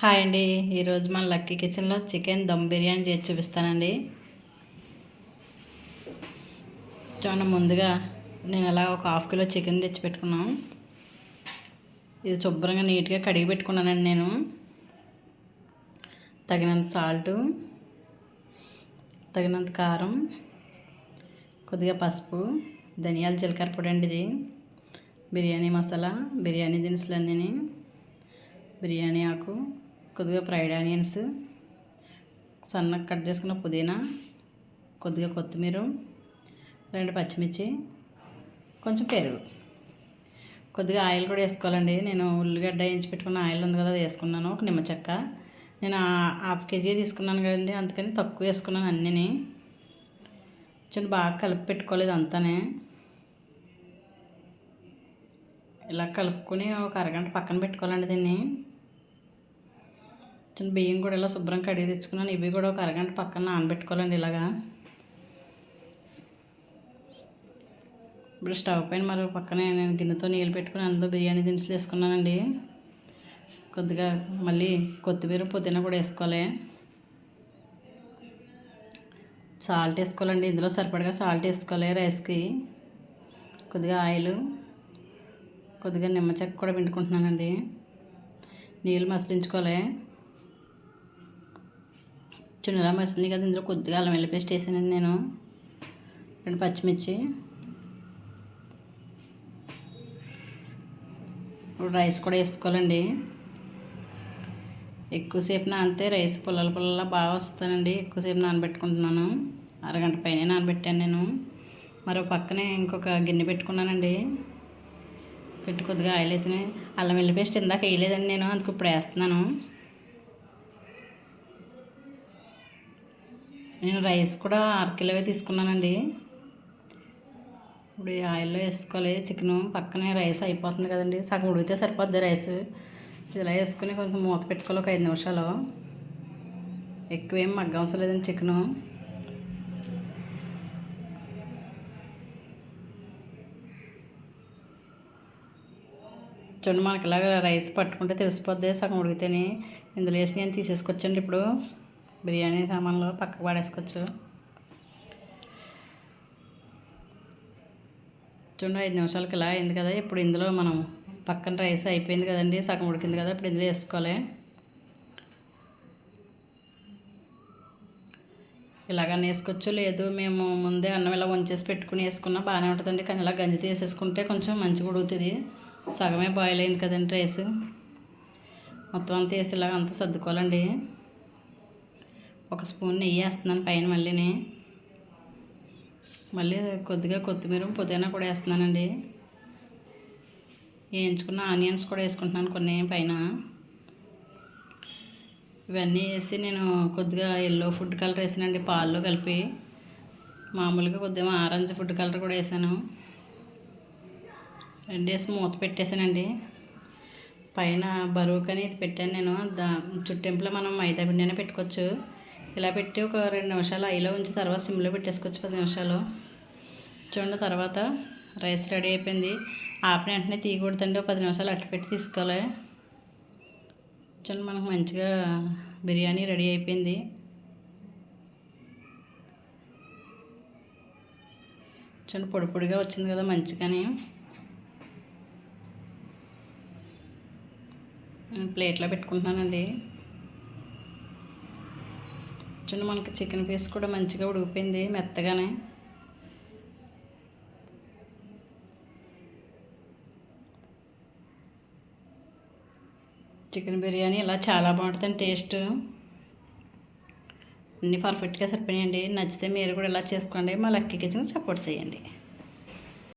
Hi అండి. ఈరోజు మన లక్కీ కిచెన్లో చికెన్ దమ్ బిర్యానీ చేసి చూపిస్తానండి. చూడండి ముందుగా నేను అలా ఒక హాఫ్ కిలో చికెన్ తెచ్చి పెట్టుకున్నాం. ఇది శుభ్రంగా నీట్గా కడిగి పెట్టుకున్నానండి నేను. తగినంత సాల్టు తగినంత కారం కొద్దిగా పసుపు ధనియాల జీలకర్ర పొడి అండి ఇది. బిర్యానీ మసాలా బిర్యానీ దినుసులన్నీ బిర్యానీ ఆకు కొద్దిగా ఫ్రైడ్ ఆనియన్స్ సన్నగా కట్ చేసుకున్న పుదీనా కొద్దిగా కొత్తిమీర రెండు పచ్చిమిర్చి కొంచెం పెరుగు. కొద్దిగా ఆయిల్ కూడా వేసుకోవాలండి. నేను ఉల్లిగడ్డ వేయించి పెట్టుకున్న ఆయిల్ ఉంది కదా అది వేసుకున్నాను. ఒక నిమ్మ చెక్క. నేను హాఫ్ కేజీ తీసుకున్నాను కదండి అందుకని తక్కువ వేసుకున్నాను అన్నీని. కొంచెం బాగా కలిపి పెట్టుకోలేదు అంతానే ఇలా కలుపుకొని ఒక అరగంట పక్కన పెట్టుకోవాలండి దీన్ని. చిన్న బియ్యం కూడా ఇలా శుభ్రం కడిగి తెచ్చుకున్నాను. ఇవి కూడా ఒక అరగంట పక్కన నానబెట్టుకోవాలండి ఇలాగా. ఇప్పుడు స్టవ్ పైన మరి పక్కనే నేను గిన్నెతో నీళ్ళు పెట్టుకుని అందులో బిర్యానీ దినుసులు వేసుకున్నానండి. కొద్దిగా మళ్ళీ కొత్తిమీర పుదీనా కూడా వేసుకోవాలి. సాల్ట్ వేసుకోవాలండి. ఇందులో సరిపడగా సాల్ట్ వేసుకోవాలి రైస్కి. కొద్దిగా ఆయిల్ కొద్దిగా నిమ్మ చెక్క కూడా పిండుకుంటున్నానండి. నీళ్ళు మసలించుకోవాలి. చున్నలా మసింది కదా ఇందులో కొద్దిగా అల్లం వెల్లి పేస్ట్ వేసానండి నేను. రెండు పచ్చిమిర్చి. ఇప్పుడు రైస్ కూడా వేసుకోవాలండి. ఎక్కువసేపు నానితే రైస్ పుల్లల పుల్లల బాగా వస్తానండి. ఎక్కువసేపు నానబెట్టుకుంటున్నాను. అరగంట పైన నానబెట్టాను నేను. మరో పక్కనే ఇంకొక గిన్నె పెట్టుకున్నానండి. పెట్టి కొద్దిగా ఆయిల్ వేసి అల్లం వెల్లి పేస్ట్ ఇందాక వేయలేదండి నేను అందుకు ఇప్పుడు వేస్తున్నాను. నేను రైస్ కూడా అరకిలోవే తీసుకున్నానండి. ఇప్పుడు ఆయిల్లో వేసుకోవాలి చికెను పక్కనే రైస్ అయిపోతుంది కదండి. సగం ఉడికితే సరిపోద్ది రైస్. ఇలా వేసుకుని కొంచెం మూత పెట్టుకోవాలి ఒక ఐదు నిమిషాలు. ఎక్కువేం మగ్గవసరం లేదండి చికెను. చూడండి మనకి ఇలాగ రైస్ పట్టుకుంటే తెలిసిపోద్ది సగం ఉడికితేనే. ఇందులో వేసి నేను తీసేసుకొచ్చండి ఇప్పుడు. బిర్యానీ సామాన్లు పక్కకు పడేసుకోవచ్చు. చూడండి ఐదు నిమిషాలకి ఇలా అయింది కదా. ఇప్పుడు ఇందులో మనం పక్కన రైస్ అయిపోయింది కదండి సగం ఉడికింది కదా ఇప్పుడు ఇందులో వేసుకోవాలి. ఇలాగనే వేసుకోవచ్చు. లేదు మేము ముందే అన్నం ఇలా వంచేసి పెట్టుకుని వేసుకున్నా బాగానే ఉంటుందండి. కానీ ఇలా గంజి తీసేసుకుంటే కొంచెం మంచిగా ఉడుగుతుంది సగమే బాయిల్ అయింది కదండి రైస్. మొత్తం అంతా వేసి ఇలాగ అంతా సర్దుకోవాలండి. ఒక స్పూన్ నెయ్యి వేస్తున్నాను పైన మళ్ళీని. మళ్ళీ కొద్దిగా కొత్తిమీర పుదీనా కూడా వేస్తున్నానండి. వేయించుకున్న ఆనియన్స్ కూడా వేసుకుంటున్నాను కొన్ని పైన. ఇవన్నీ వేసి నేను కొద్దిగా ఎల్లో ఫుడ్ కలర్ వేసానండి పాల్లో కలిపి. మామూలుగా కొద్దిగా ఆరెంజ్ ఫుడ్ కలర్ కూడా వేసాను. రెండు వేసి మూత పెట్టేశానండి పైన బరువుకని ఇది పెట్టాను నేను. దా చుట్టింపులో మనం మైదా పిండి పెట్టుకోవచ్చు. ఇలా పెట్టి ఒక రెండు నిమిషాలు ఐలో ఉంచి తర్వాత సిమ్లో పెట్టేసుకోవచ్చు. పది నిమిషాలు. చూడండి తర్వాత రైస్ రెడీ అయిపోయింది. ఆపిన వెంటనే తీయకూడదండి. ఒక పది నిమిషాలు అట్టు పెట్టి తీసుకోవాలి. చూడండి మనకు మంచిగా బిర్యానీ రెడీ అయిపోయింది. చూడండి పొడి పొడిగా వచ్చింది కదా మంచిగానే. ప్లేట్లో పెట్టుకుంటున్నానండి. చూడండి మనకి చికెన్ పీస్ కూడా మంచిగా ఉడికిపోయింది మెత్తగానే. చికెన్ బిర్యానీ ఇలా చాలా బాగుంటుంది టేస్ట్. అన్నీ పర్ఫెక్ట్గా సరిపోయాయండి నచ్చితే మీరు కూడా ఇలా చేసుకోండి. మా లక్కీ కిచెన్ సపోర్ట్ చేయండి.